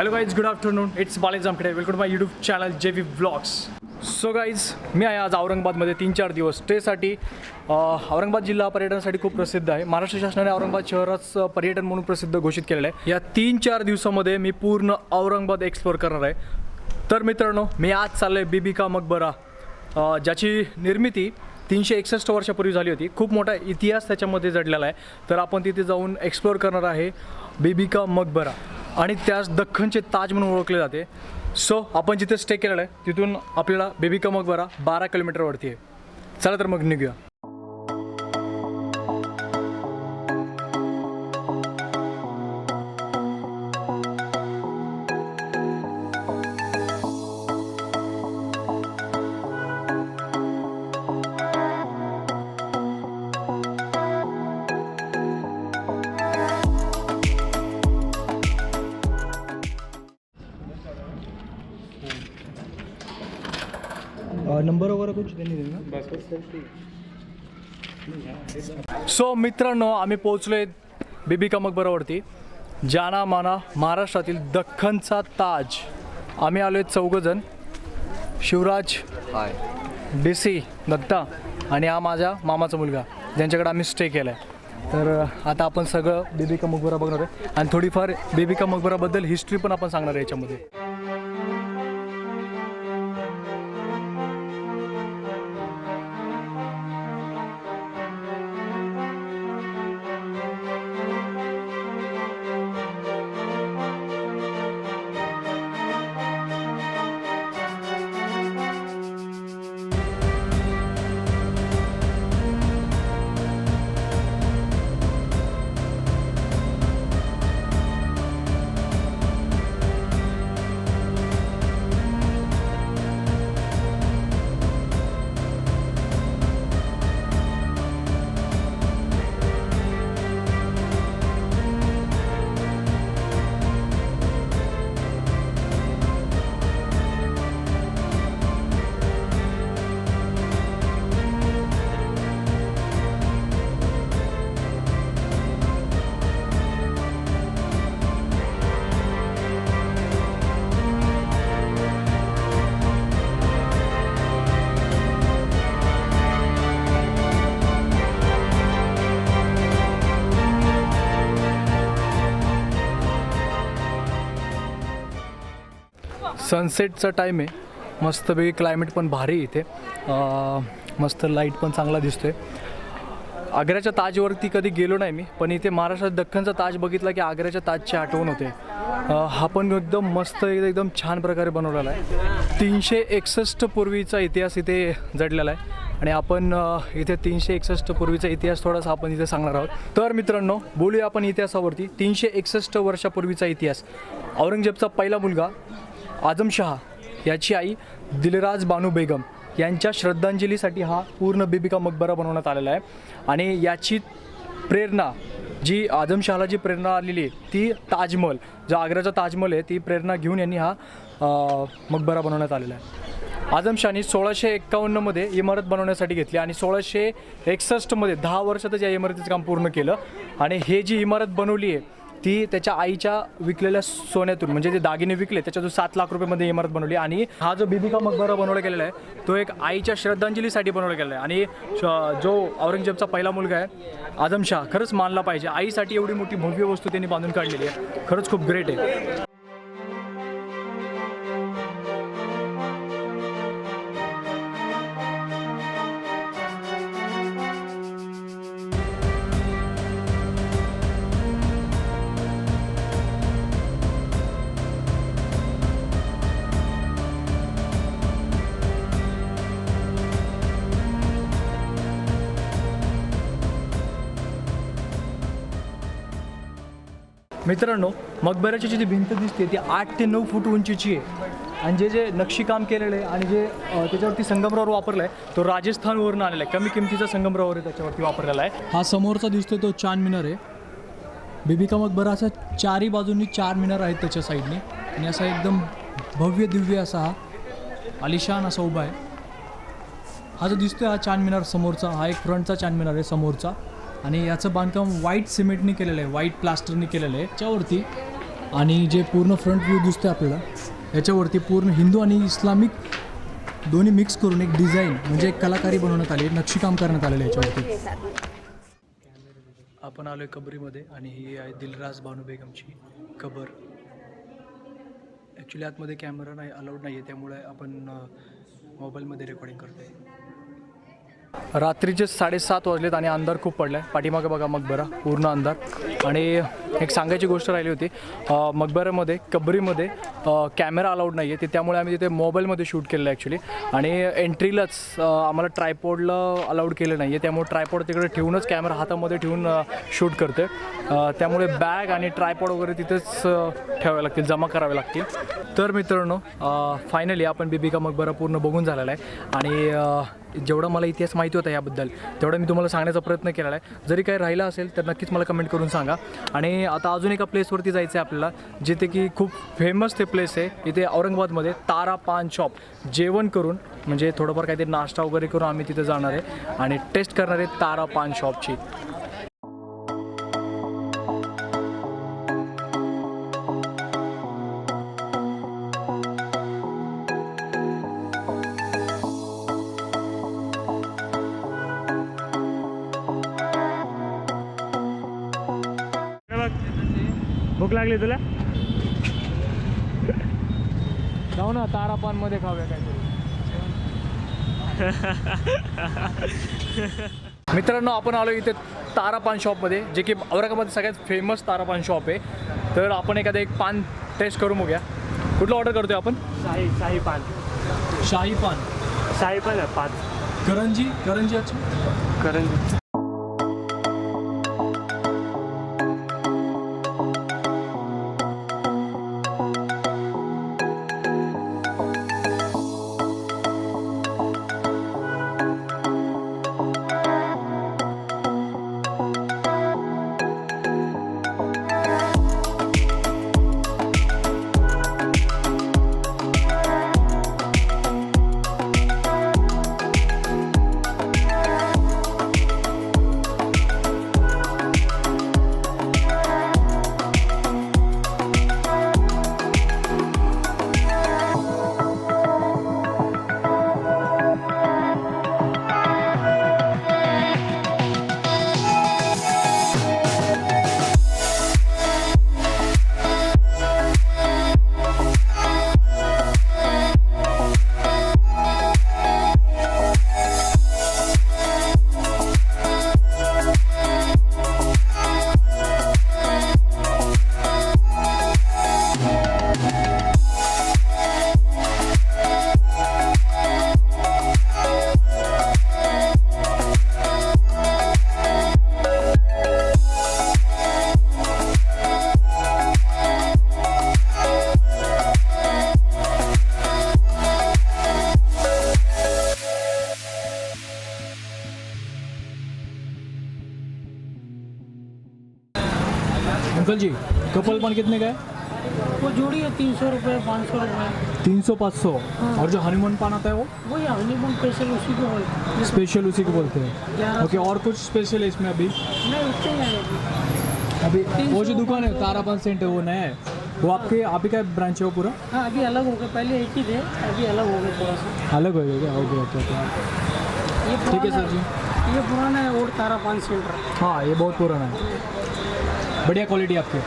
Hello guys good afternoon it's बालेज आमकडे welcome to my YouTube channel J V blogs so guys मी आहे आज औरंगाबादमध्ये तीन चार दिवस. स्टेसाठी औरंगाबाद जिल्हा पर्यटनासाठी खूप प्रसिद्ध आहे. महाराष्ट्र शासनाने औरंगाबाद शहराच पर्यटन म्हणून प्रसिद्ध घोषित केलेलं आहे. या तीन चार दिवसामध्ये मी पूर्ण औरंगाबाद एक्सप्लोअर करणार आहे. तर मित्रांनो मी आज चाललो आहे बिबिका मकबरा ज्याची निर्मिती तीनशे एकसष्ट वर्षापूर्वी झाली होती. खूप मोठा इतिहास त्याच्यामध्ये जडलेला आहे. तर आपण तिथे जाऊन एक्सप्लोअर करणार आहे बिबिका मकबरा. आणि त्यास दख्खनचे ताज म्हणून ओळखले जाते. सो आपण जिथे स्टे केलेला आहे तिथून आपल्याला बेबी का मकबरा बारा किलोमीटरवरती आहे. चला तर मग निघूया. सो मित्रांनो आम्ही पोहोचलोय बिबिका मकबरावरती जाना माना महाराष्ट्रातील दख्खनचा ताज. आम्ही आलोय चौघजण. Shivraj hi. D C Datta आणि हा माझ्या मामाचा मुलगा ज्यांच्याकडे आम्ही स्टे केला आहे तर आता आपण सगळं बिबिका मकबरा बघणार आहे. आणि थोडीफार बिबिका मकबराबद्दल हिस्ट्री पण आपण सांगणार आहे याच्यामध्ये. सनसेटचा टाईम आहे. मस्तपैकी क्लायमेट पण भारी इथे. मस्त लाइट पण चांगला दिसतो आहे आग्र्याच्या ताजवरती कधी गेलो नाही मी पण इथे महाराष्ट्रात दख्खनचा ताज बघितला की आग्र्याच्या ताजची आठवण होते. हा पण एकदम मस्त एकदम छान प्रकारे बनवलेला आहे. तीनशे एकसष्ट पूर्वीचा इतिहास इथे जडलेला आहे. आणि आपण इथे तीनशे एकसष्ट पूर्वीचा इतिहास थोडासा आपण इथे सांगणार आहोत. तर मित्रांनो बोलूया आपण इतिहासावरती. तीनशे एकसष्ट वर्षापूर्वीचा इतिहास. औरंगजेबचा पहिला मुलगा आजमशहा याची आई दिलराज बानू बेगम यांच्या श्रद्धांजलीसाठी हा पूर्ण बिबिका मकबरा बनवण्यात आलेला आहे. आणि याची प्रेरणा जी आजमशहाला जी प्रेरणा आलेली आहे ती ताजमहल जो आग्र्याचा ताजमहल आहे ती प्रेरणा घेऊन यांनी हा मकबरा बनवण्यात आलेला आहे. आझमशाहनी सोळाशे एक्कावन्नमध्ये इमारत बनवण्यासाठी घेतली आणि सोळाशे एकसष्टमध्ये दहा वर्षातच या इमारतीचं काम पूर्ण केलं. आणि हे जी इमारत बनवली आहे ती त्याच्या आईच्या विकलेल्या सोन्यातून म्हणजे ते दागिने विकले त्याच्यातून सात लाख रुपयामध्ये इमारत बनवली. आणि हा जो बिबिका मकबरा बनवला गेलेला आहे तो एक आईच्या श्रद्धांजलीसाठी बनवला गेलेला आहे. आणि जो औरंगजेबचा पहिला मुलगा आहे आझमशाह खरंच मानला पाहिजे. आईसाठी एवढी मोठी भव्य वस्तू त्यांनी बांधून काढलेली आहे. खरंच खूप ग्रेट आहे. मित्रांनो मकबऱ्याची जी भिंत दिसते ती आठ ते नऊ फूट उंचीची आहे. आणि जे जे नक्षीकाम केलेलं आहे आणि जे त्याच्यावरती संगमरावर वापरला आहे तो राजस्थानवरून आलेला आहे. कमी किमतीचा संगमरावर आहे त्याच्यावरती वापरलेला आहे. हा समोरचा दिसतोय तो चान मिनार आहे. बिबिका मकबरा असा चारही बाजूंनी चार मिनार आहेत त्याच्या साईडने. आणि असा एकदम भव्य दिव्य असा हा आलिशान असा उभा आहे. हा जो दिसतोय हा चान मिनार समोरचा हा एक फ्रंटचा चान मिनार आहे समोरचा. आणि याचं बांधकाम व्हाईट सिमेंटनी केलेलं आहे व्हाईट प्लास्टरने केलेलं आहे. याच्यावरती आणि जे पूर्ण फ्रंट व्ह्यू दिसतो आपल्याला याच्यावरती पूर्ण हिंदू आणि इस्लामिक दोन्ही मिक्स करून एक डिझाईन म्हणजे एक कलाकारी बनवण्यात आली नक्षीकाम करण्यात आलेलं आहे याच्यावरती. आपण आलो आहे कबरीमध्ये आणि ही आहे दिलराज बानू बेगमची कबर. ॲक्च्युली आतमध्ये कॅमेरा नाही अलाउड नाही आहे त्यामुळे आपण मोबाईलमध्ये रेकॉर्डिंग करतो आहे रात्रीचे साडेसात वाजलेत आणि अंधार खूप पडला आहे पाठीमागे बघा मकबरा पूर्ण अंधार. आणि एक सांगायची गोष्ट राहिली होती मकबऱ्यामध्ये कबरीमध्ये कॅमेरा अलाउड नाही आहे ते त्यामुळे आम्ही तिथे मोबाईलमध्ये शूट केलं आहे ॲक्च्युली आणि एंट्रीलाच आम्हाला ट्रायपॉडला अलाउड केलं नाही आहे त्यामुळे ट्रायपॉड तिकडे ठेवूनच कॅमेरा हातामध्ये ठेवून शूट करते त्यामुळे बॅग आणि ट्रायपॉड वगैरे तिथेच ठेवावे लागतील जमा करावे लागतील. तर मित्रांनो फायनली आपण बिबिका मकबरा पूर्ण बघून झालेला आहे. आणि जेवढा मला इतिहास माहिती होता याबद्दल तेवढं मी तुम्हाला सांगण्याचा प्रयत्न केलेला आहे. जरी काही राहिलं असेल तर नक्कीच मला कमेंट करून सांगा. आणि आता अजून एका प्लेसवरती जायचं आहे आपल्याला जिथे की खूप फेमस ते प्लेस आहे. इथे औरंगाबादमध्ये तारा पान शॉप जेवण करून म्हणजे थोडंफार काहीतरी नाश्ता वगैरे करून आम्ही तिथे जाणार आहे. आणि टेस्ट करणार आहे तारा पान शॉपची भूक लागली तुला? जाऊ ना तारा पानमध्ये खाऊया काहीतरी. मित्रांनो आपण आलो इथे तारापान शॉपमध्ये जे की औरंगाबाद सगळ्यात फेमस तारापान शॉप आहे. तर आपण एखादं एक पान टेस्ट करू बघूया. कुठलं ऑर्डर करतोय आपण? शाही शाही पान. शाही पान. शाही पान आहे पाच करंजी करंजी अच्छा. करंजी. अंकल जी कपल पान कितने का है? वो जोड़ी है तीन सौ रुपये पाँच सौ रुपये तीन सौ पाँच सौ। और जो हनीमून पान आता है वो? वही हनीमून स्पेशल उसी को बोलते हैं। स्पेशल उसी को बोलते हैं। ओके और कुछ स्पेशल है इसमें अभी? नहीं ही आएगी। अभी वो जो दुकान है तारापान सेंटर वो नया है। वो आपके आप ही का ब्रांच है वो पूरा? हाँ अभी अलग हो गए पहले एक ही थे अभी अलग हो गए थोड़ा सा। अलग हो गया ओके ओके ओके ठीक है सर जी। ये पुराना है ओल्ड तारा पान सेंटर हाँ ये बहुत पुराना है। बढ़िया क्वालिटी आपकी।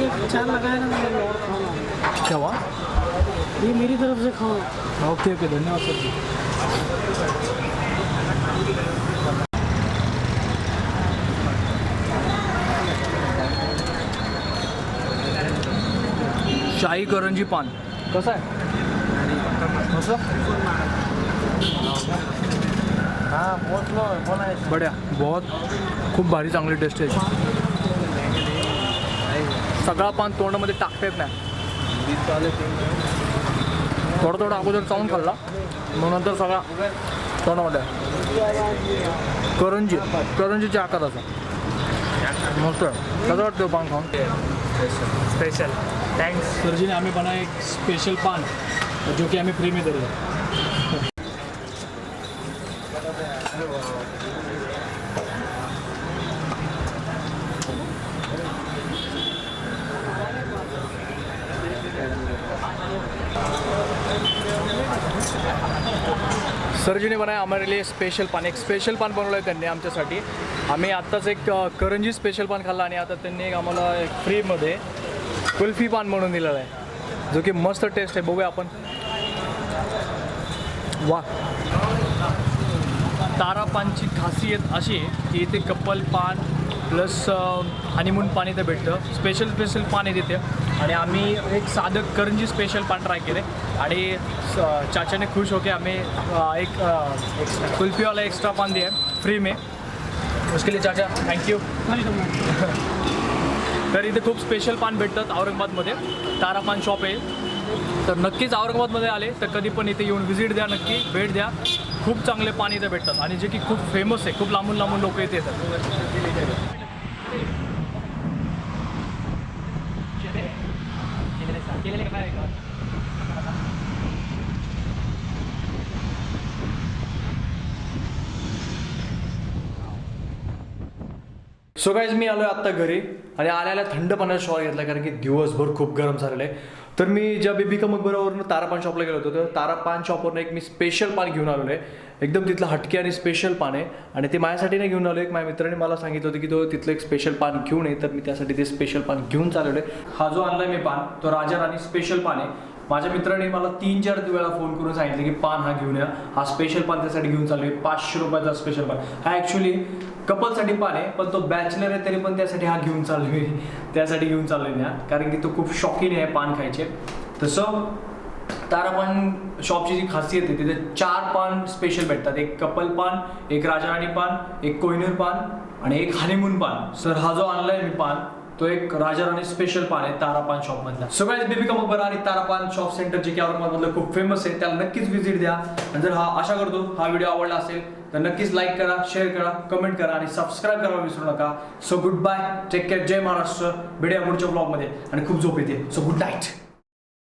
ये चार लगाया ना मैंने। और खाना क्या हुआ? ये मेरी तरफ से खाओ। ओके ओके धन्यवाद सर जी। शाही करंजी पान। कसं आहे कसं बढ्या बहुत खूप भारी चांगली टेस्ट आहे सगळा पान तोंडामध्ये टाकता येत नाही. थोडं थोडं अगोदर चावून खाल्ला. मग नंतर सगळा तोंडामध्ये. करंजी करंजीच्या आकाराचा. मस्त कसं वाटतं पान खाऊन? स्पेशल थँक्स सर जी ने हमें बनाया एक स्पेशल पान जो कि हमें फ्री में दे रहे सरजीने बनाय आम्हाला लिए स्पेशल पान एक स्पेशल पान बनवलं आहे त्यांनी आमच्यासाठी. आम्ही आत्ताच एक करंजी स्पेशल पान खाल्लं आणि आता त्यांनी एक आम्हाला एक फ्रीमध्ये कुल्फी पान म्हणून दिलेलं आहे. जो की मस्त टेस्ट आहे. बघूया आपण. वा तारा पानची खासियत अशी की इथे कपल पान प्लस हनीमून पाणी इथे भेटतं. स्पेशल स्पेशल पाणी देते आणि आम्ही एक साधं करंजी स्पेशल पान ट्राय केले आणि स- चाचाने खुश होके आम्ही एक कुल्फीवाला एक्स्ट्रा पान दिया फ्री में. उसके लिए चाचा. थँक्यू तर इथे खूप स्पेशल पान भेटतात औरंगाबादमध्ये. तारा पान शॉप आहे. तर नक्कीच औरंगाबादमध्ये आले तर कधी पण इथे येऊन व्हिजिट द्या नक्की भेट द्या. खूप चांगले पान इथे भेटतात. आणि जे की खूप फेमस आहे खूप लांबून लांबून लोक इथे येतात. सो गाईज मी आलो आत्ता घरी आणि आल्याला थंड पाण्याचा शॉवर घेतला कारण की दिवसभर खूप गरम झालेलं आहे. तर मी ज्या बेबी मकबरावरून तारा पान शॉपला गेलो होतो तर तारा पान शॉपवरून एक मी स्पेशल पान घेऊन आलेलो आहे. एकदम तिथलं हटके आणि स्पेशल पान आहे. आणि ते माझ्यासाठी नाही घेऊन आलो एक माझ्या मित्राने मला सांगितलं होतं की तो तिथलं एक स्पेशल पान घेऊन ये. तर मी त्यासाठी ते स्पेशल पान घेऊन चालवलं आहे हा जो आणलाय मी पान तो राजा राणी स्पेशल पान आहे. माझ्या मित्राने मला तीन चार वेळा फोन करून सांगितलं की पान हा घेऊन या. हा स्पेशल पान त्यासाठी घेऊन चालू आहे पाचशे रुपयाचा स्पेशल पान. हा ॲक्च्युली कपलसाठी पान आहे पण तो बॅचलर आहे तरी पण त्यासाठी हा घेऊन चालू आहे त्यासाठी घेऊन चालू आहे ना कारण की तो खूप शौकीन आहे पान खायचे. तसं तारा पान शॉपची जी खासियत आहे तिथे चार पान स्पेशल भेटतात. एक कपल पान एक राजाराणी पान एक कोहिनूर पान आणि एक हनीमून पान. सर हा जो आणलाय मी पान तो एक राजाराणी स्पेशल पान आहे तारा पान शॉप मधला. सगळ्यात बेबिका मकबरा आणि तारा पान शॉप सेंटर जे की औरंगाबादमधलं खूप फेमस आहे त्याला नक्कीच व्हिजिट द्या. आणि जर हा आशा करतो हा व्हिडिओ आवडला असेल तर नक्कीच लाईक करा शेअर करा कमेंट करा आणि सबस्क्राईब करायला विसरू नका. So good bye take care जय महाराष्ट्र. भेटूया पुढच्या ब्लॉगमध्ये आणि खूप झोप येते. So good night